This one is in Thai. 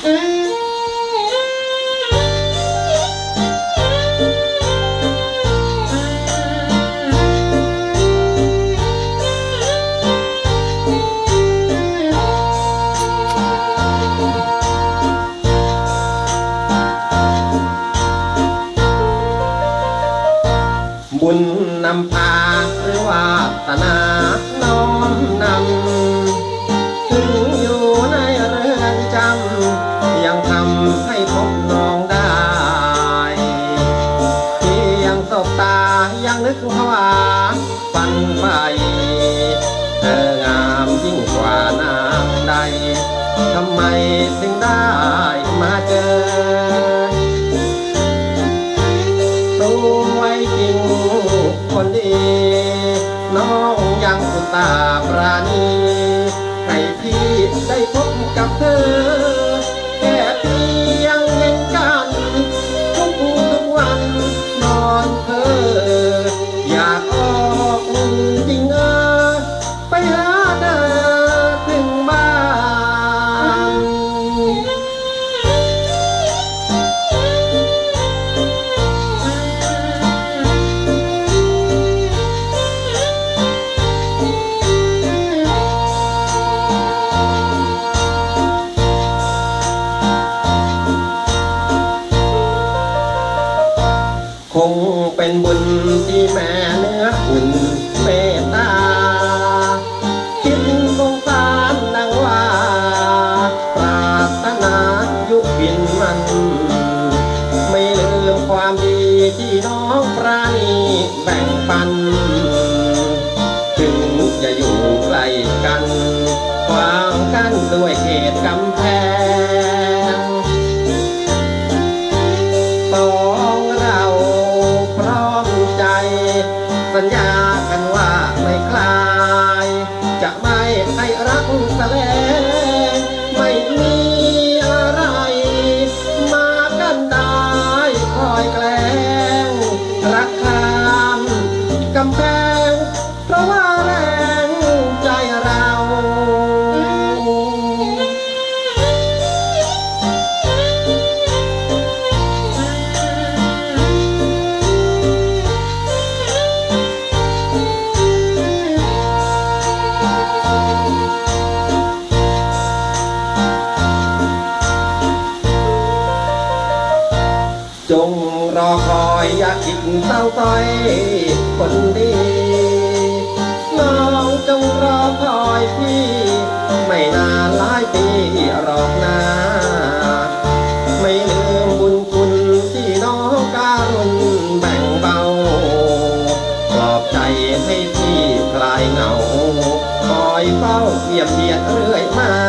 บุญนำพาหรือว่าตนาน้อมนำ ยังนึกภาวาฝันไปเธองามยิ่งกว่านางใดทำไมถึงได้มาเจอสวยจริงคนดี น้องยังอุตาปราณี ให้พี่ได้พบกับเธอ อยากออกจริงเออไปหาเธอถึงบ้าน คงเป็นบุญที่แม่ กบินมัน ไม่ลืมความดีที่น้องปราณีแบ่งปัน จงรอคอยอยากคิดเต้าต้คนดีน้องจงรอคอยพี่ ไม่นานหลายปีหรอกนาไม่ลืมบุญคุณที่น้องการุณแบ่งเบาปลอบใจให้พี่คลายเหงา คอยเฝ้าเยียบเยียดเรื่อยมา